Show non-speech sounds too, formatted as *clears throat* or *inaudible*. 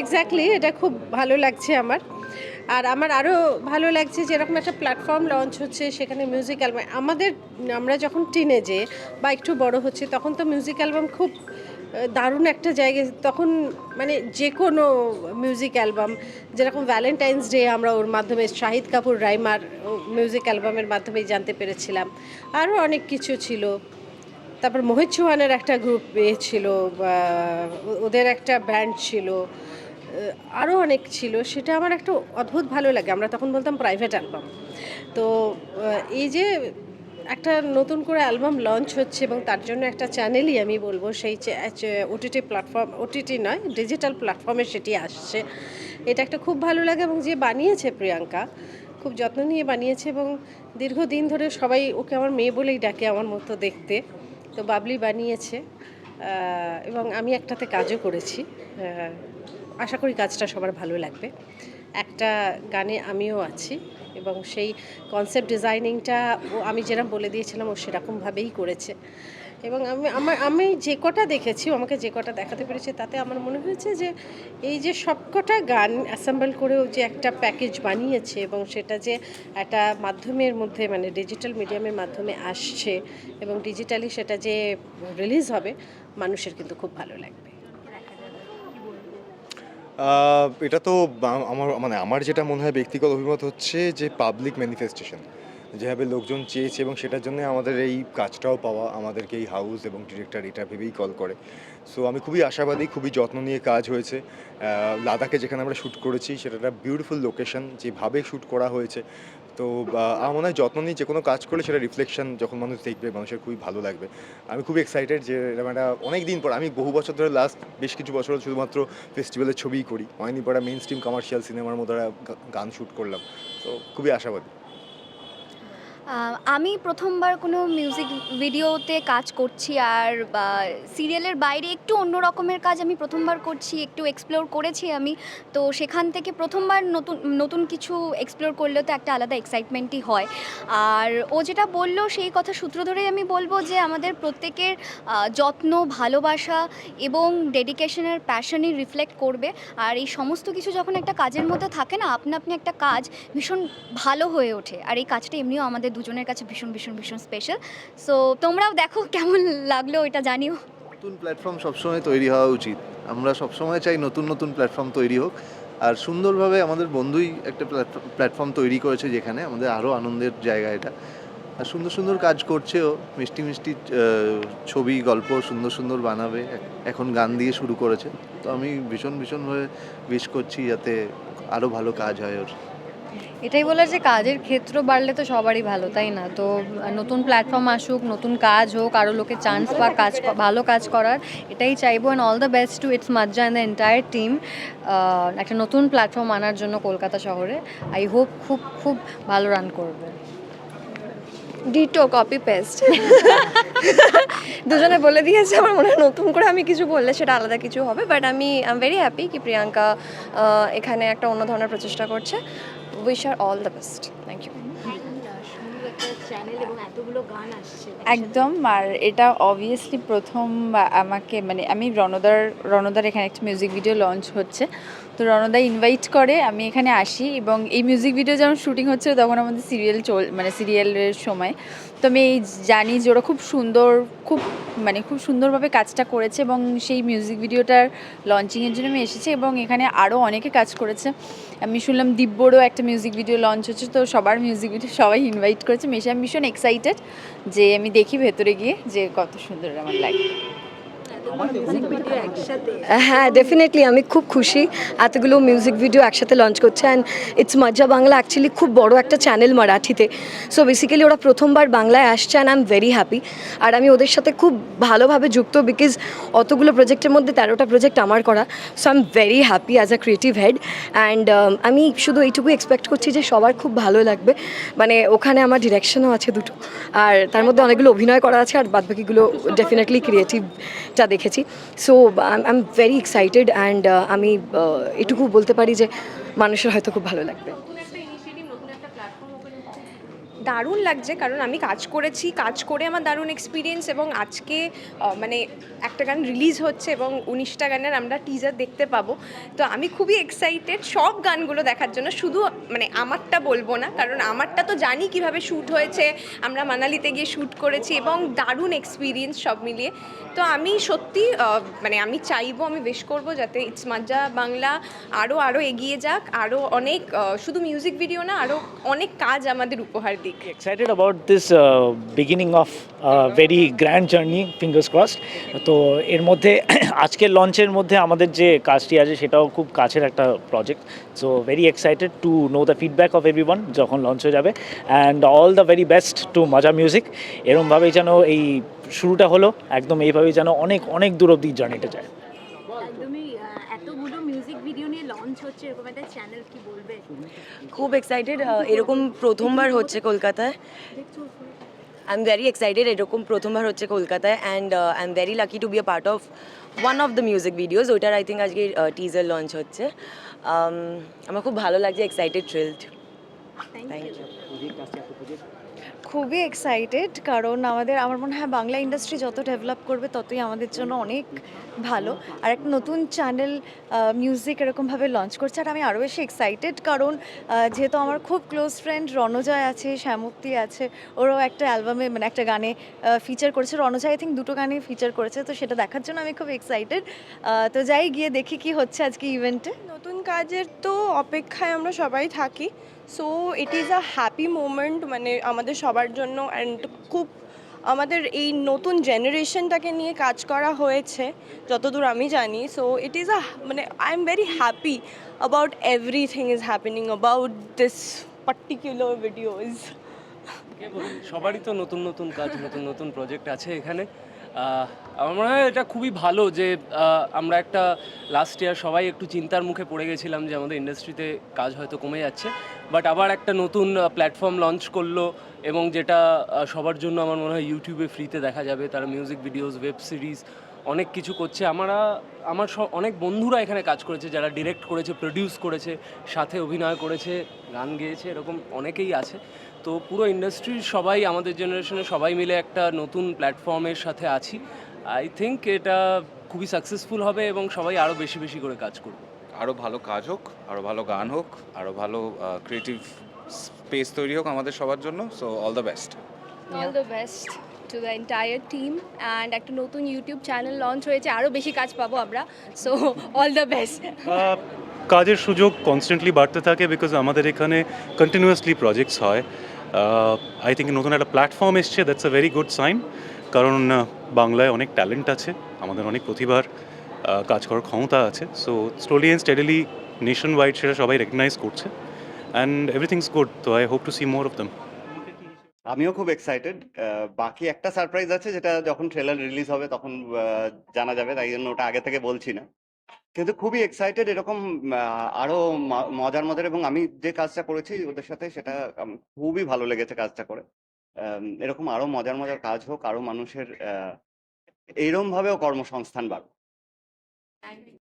Exactly এটা খুব ভালো লাগছে আমার। আর আমার আরও ভালো লাগছে যে এরকম একটা প্ল্যাটফর্ম লঞ্চ হচ্ছে, সেখানে মিউজিক অ্যালবাম আমাদের, আমরা যখন টিনেজে বা একটু বড় হচ্ছে, তখন তো মিউজিক অ্যালবাম খুব দারুণ একটা জায়গা। তখন মানে যে কোনো মিউজিক অ্যালবাম যেরকম ভ্যালেন্টাইন্স ডে আমরা ওর মাধ্যমে শাহিদ কাপুর, রাইমার মিউজিক অ্যালবামের মাধ্যমেই জানতে পেরেছিলাম। আরও অনেক কিছু ছিল। তারপর মোহিত চৌহানের একটা গ্রুপ ছিল, বা ওদের একটা ব্যান্ড ছিল আরও অনেক ছিল, সেটা আমার একটা অদ্ভুত ভালো লাগে। আমরা তখন বলতাম প্রাইভেট অ্যালবাম তো এই যে একটা নতুন করে অ্যালবাম লঞ্চ হচ্ছে এবং তার জন্য একটা চ্যানেলই আমি বলব, সেই ওটিটি প্ল্যাটফর্ম ওটিটি নয় ডিজিটাল প্ল্যাটফর্মে সেটি আসছে। এটা একটা খুব ভালো লাগে এবং যে বানিয়েছে প্রিয়াঙ্কা, খুব যত্ন নিয়ে বানিয়েছে এবং দীর্ঘদিন ধরে সবাই ওকে আমার মেয়ে বলেই ডাকে আমার মতো দেখতে। তো বাবলি বানিয়েছে এবং আমি একটাতে কাজও করেছি। আশা করি কাজটা সবার ভালো লাগবে। একটা গানে আমিও আছি, এবং সেই কনসেপ্ট ডিজাইনিংটা আমি যেরকম বলে দিয়েছিলাম, ও সেরকমভাবেই করেছে। এবং আমি, আমার, আমি যে কটা দেখেছি আমাকে যে কটা দেখাতে পেরেছে, তাতে আমার মনে হয়েছে যে এই যে সবকটা গান অ্যাসেম্বল করেও যে একটা প্যাকেজ বানিয়েছে এবং সেটা যে একটা মাধ্যমের মধ্যে মানে ডিজিটাল মিডিয়ামের মাধ্যমে আসছে এবং ডিজিটালি সেটা যে রিলিজ হবে, মানুষের কিন্তু খুব ভালো লাগবে। এটা তো আমার মানে আমার যেটা মনে হয় ব্যক্তিগত অভিমত হচ্ছে যে পাবলিক ম্যানিফেস্টেশন যেভাবে লোকজন চেয়েছে এবং সেটার জন্য আমাদের এই কাজটাও পাওয়া, আমাদেরকে এই হাউস এবং ডিরেক্টর এটা ভেবেই কল করে। সো আমি খুবই আশাবাদী, খুবই যত্ন নিয়ে কাজ হয়েছে। লাদাখে যেখানে আমরা শ্যুট করেছি সেটা একটা বিউটিফুল লোকেশন যেভাবে শ্যুট করা হয়েছে। তো আমার মনে হয় যত্ন নিয়ে যে কোনো কাজ করলে সেটা রিফ্লেকশন যখন মানুষ দেখবে, মানুষের খুবই ভালো লাগবে। আমি খুব এক্সাইটেড যে এরকম একটা অনেক দিন পর, আমি বহু বছর ধরে লাস্ট বেশ কিছু বছর শুধুমাত্র ফেস্টিভ্যালের ছবিই করি। অনেকদিন পর মেন স্ট্রিম কমার্শিয়াল সিনেমার মধ্যে গান শ্যুট করলাম। তো, খুবই আশাবাদী। আমি প্রথমবার কোনো মিউজিক ভিডিওতে কাজ করছি আর, বা সিরিয়ালের বাইরে একটু অন্য রকমের কাজ আমি প্রথমবার করছি, একটু এক্সপ্লোর করেছি আমি। তো সেখান থেকে প্রথমবার নতুন নতুন কিছু এক্সপ্লোর করলে তো একটা আলাদা এক্সাইটমেন্টই হয়। আর ও যেটা বলল, সেই কথা সূত্র ধরেই আমি বলব যে আমাদের প্রত্যেকের যত্ন, ভালোবাসা এবং ডেডিকেশনের প্যাশনই রিফ্লেক্ট করবে। আর এই সমস্ত কিছু যখন একটা কাজের মধ্যে থাকে না আপনা আপনি একটা কাজ ভীষণ ভালো হয়ে ওঠে। আর এই কাজটা এমনিও আমাদের দুজনের কাছে ভীষণ ভীষণ ভীষণ স্পেশাল সো তোমরাও দেখো কেমন লাগল এটা জানিও। নতুন প্ল্যাটফর্ম সবসময় তৈরি হওয়া উচিত। আমরা সবসময় চাই নতুন নতুন প্ল্যাটফর্ম তৈরি হোক। আর সুন্দরভাবে আমাদের বন্ধুই একটা প্ল্যাটফর্ম তৈরি করেছে যেখানে। আমাদের আরও আনন্দের জায়গা এটা। আর সুন্দর সুন্দর কাজ করছেও। মিষ্টি মিষ্টি ছবি, গল্প সুন্দর সুন্দর বানাবে। এখন গান দিয়ে শুরু করেছে। তো আমি ভীষণ, ভীষণভাবে উইশ করছি যাতে আরও ভালো কাজ হয় ওর। এটাই বলার যে কাজের ক্ষেত্র বাড়লে তো সবারই ভালো তাই না? তো নতুন প্ল্যাটফর্ম আসুক নতুন কাজ হোক আরও লোকে চান্স পাক কাজ ভালো কাজ করার এটাই চাইব and all the best to it's Majja and the entire team একটা নতুন প্ল্যাটফর্ম আনার জন্য কলকাতা শহরে। আই হোপ খুব খুব ভালো রান করবে। ডিটো কপি পেস্ট দুজনে বলে দিয়েছে আমার মনে হয় নতুন করে আমি কিছু বললে সেটা আলাদা কিছু হবে বাট আমি আই এম ভেরি হ্যাপি কি প্রিয়াঙ্কা এখানে একটা অন্য ধরনের প্রচেষ্টা করছে। Wish R all the best thank you একদম, আর এটা অবভিয়াসলি প্রথম আমাকে মানে আমি রণদার রণদার এখানে একটা মিউজিক ভিডিও লঞ্চ হচ্ছে। তো রণদা ইনভাইট করে, আমি এখানে আসি এবং এই মিউজিক ভিডিও যখন শুটিং হচ্ছে তখন আমাদের সিরিয়াল চল মানে সিরিয়ালের সময়। তো আমি এই জানি যে ওরা খুব সুন্দর, খুব মানে খুব সুন্দরভাবে কাজটা করেছে এবং সেই মিউজিক ভিডিওটার লঞ্চিংয়ের জন্য আমি এসেছি এবং এখানে আরও অনেকে কাজ করেছে। আমি শুনলাম দিব্যরও একটা মিউজিক ভিডিও লঞ্চ হচ্ছে, তো সবার মিউজিক ভিডিও সবাই ইনভাইট করেছে। মেশে আমি ভীষণ এক্সাইটেড যে আমি দেখি ভেতরে গিয়ে যে কত সুন্দর আমার লাগে হ্যাঁ ডেফিনেটলি আমি খুব খুশি। এতগুলো মিউজিক ভিডিও একসাথে লঞ্চ করছে and it's Majja Bangla actually খুব বড় একটা চ্যানেল মারাঠিতে। সো বেসিক্যালি ওরা প্রথমবার বাংলায় আসছে and I am very happy আর আমি ওদের সাথে খুব ভালোভাবে যুক্ত বিকজ অতগুলো প্রজেক্টের মধ্যে তেরোটা প্রজেক্ট আমার করা। So I am very happy as a creative head and আমি শুধু এইটুকু এক্সপেক্ট করছি যে সবার খুব ভালো লাগবে। মানে ওখানে আমার ডিরেকশনও আছে দুটো। আর তার মধ্যে অনেকগুলো অভিনয় করা আছে আর বাদবাকিগুলো ডেফিনেটলি ক্রিয়েটিভটা দেখেছি। So I very excited and আমি এটুকু বলতে পারি যে মানুষের হয়তো খুব ভালো লাগবে। দারুণ লাগছে, কারণ আমি কাজ করেছি, কাজ করে আমার দারুণ এক্সপিরিয়েন্স এবং আজকে মানে একটা গান রিলিজ হচ্ছে এবং উনিশটা গানের আমরা টিজার দেখতে পাবো। তো আমি খুবই এক্সাইটেড সব গানগুলো দেখার জন্য, শুধু মানে আমারটা বলব না, কারণ আমারটা তো জানি কীভাবে শ্যুট হয়েছে, আমরা মানালিতে গিয়ে শ্যুট করেছি এবং দারুণ এক্সপিরিয়েন্স সব মিলিয়ে। তো আমি সত্যি মানে আমি চাইব, আমি বেশ করব যাতে ইটস মাজা বাংলা আরও আরও এগিয়ে যাক আরও অনেক শুধু মিউজিক ভিডিও না আরও অনেক কাজ আমাদের উপহার দিক excited about this uh, beginning of a very grand journey fingers crossed. তো এর মধ্যে *clears throat* আজকের লঞ্চের মধ্যে আমাদের যে কাজটি আছে সেটাও খুব কাছের একটা project so very excited to know the feedback of everyone যখন লঞ্চ হয়ে যাবে. And all the very best to Majja music এরমভাবেই যেন এই শুরুটা হলো একদম এইভাবেই যেন অনেক অনেক দূর অব্দি জার্নিটা যায় একদমই আহ, এতগুলো মিউজিক ভিডিও নিয়ে লঞ্চ হচ্ছে এরকম একটা চ্যানেল কি বলবে? খুব এক্সাইটেড এরকম প্রথমবার হচ্ছে কলকাতায়। আই এম ভেরি এক্সাইটেড এরকম প্রথমবার হচ্ছে কলকাতায় and I am very lucky to be a part of one of the music videos ওইটার আই থিঙ্ক আজকে টিজার লঞ্চ হচ্ছে। Um, আমার খুব ভালো লাগছে এক্সাইটেড থ্রিলড খুবই এক্সাইটেড কারণ আমাদের আমার মনে হয় বাংলা ইন্ডাস্ট্রি যত ডেভেলপ করবে ততই আমাদের জন্য অনেক ভালো। আর একটা নতুন চ্যানেল মিউজিক এরকমভাবে লঞ্চ করছে আর আমি আরও বেশি এক্সাইটেড কারণ যেহেতু আমার খুব ক্লোজ ফ্রেন্ড রণজয় আছে শ্যামুক্তি আছে ওরাও একটা অ্যালবামে মানে একটা গানে ফিচার করেছে। রণজয় আই থিঙ্ক দুটো গানে ফিচার করেছে তো সেটা দেখার জন্য আমি খুব এক্সাইটেড তো যাই গিয়ে দেখি কি হচ্ছে আজকে ইভেন্টে নতুন কাজের তো অপেক্ষায় আমরা সবাই থাকি so it is a happy moment মানে আমাদের সবার জন্য অ্যান্ড খুব আমাদের এই নতুন জেনারেশনটাকে নিয়ে কাজ করা হয়েছে, যতদূর আমি জানি। সো ইট ইজ আ মানে I am very happy about everything is happening about this particular videos সবারই তো নতুন নতুন কাজ, নতুন নতুন প্রজেক্ট আছে এখানে। আমার মনে হয় এটা খুবই ভালো যে আমরা একটা লাস্ট ইয়ার সবাই একটু চিন্তার মুখে পড়ে গেছিলাম যে আমাদের ইন্ডাস্ট্রিতে কাজ হয়তো কমে যাচ্ছে। বাট আবার একটা নতুন প্ল্যাটফর্ম লঞ্চ করল এবং যেটা সবার জন্য আমার মনে হয় ইউটিউবে ফ্রিতে দেখা যাবে। তারা মিউজিক ভিডিওস ওয়েব সিরিজ অনেক কিছু করছে। আমরা, আমার অনেক বন্ধুরা এখানে কাজ করেছে, যারা ডিরেক্ট করেছে প্রডিউস করেছে, সাথে অভিনয় করেছে, গান গেয়েছে, এরকম অনেকেই আছে। তো পুরো ইন্ডাস্ট্রির সবাই আমাদের জেনারেশনে সবাই মিলে একটা নতুন প্ল্যাটফর্মের সাথে আছি। আই থিঙ্ক এটা খুবই সাকসেসফুল হবে এবং সবাই আরও বেশি বেশি করে কাজ করবে। আরও ভালো কাজ হোক আরও ভালো গান হোক আরও ভালো ক্রিয়েটিভ স্পেস তৈরি হোক আমাদের সবার জন্য। So all the best all the best to the entire team and একটা নতুন ইউটিউব চ্যানেল লঞ্চ হয়েছে আরও বেশি কাজ পাবো আমরা। সো অল দ্য বেস্ট কাজের সুযোগ কনস্ট্যান্টলি বাড়তে থাকে বিকজ আমাদের এখানে কন্টিনিউয়াসলি প্রজেক্টস হয়। আই থিঙ্ক নতুন একটা প্ল্যাটফর্ম এসছে that's a very good sign কারণ বাংলায় অনেক ট্যালেন্ট আছে, আমাদের অনেক প্রতিভার কাজ করার ক্ষমতা আছে so slowly and steadily nationwide সেটা সবাই রেকগনাইজ করছে অ্যান্ড এভরিথিংস গুড তো I hope to see more of them আমিও খুব এক্সাইটেড বাকি একটা সারপ্রাইজ আছে, যেটা যখন ট্রেলার রিলিজ হবে তখন জানা যাবে, তাই জন্য ওটা আগে থেকে বলছি না। কিন্তু খুবই এক্সাইটেড এরকম আরও মজার মজার এবং আমি যে কাজটা করেছি ওদের সাথে সেটা খুবই ভালো লেগেছে কাজটা করে। এরকম আরও মজার মজার কাজ হোক আরও মানুষের আহ, এইরকম ভাবেও কর্মসংস্থান বাড়ুক।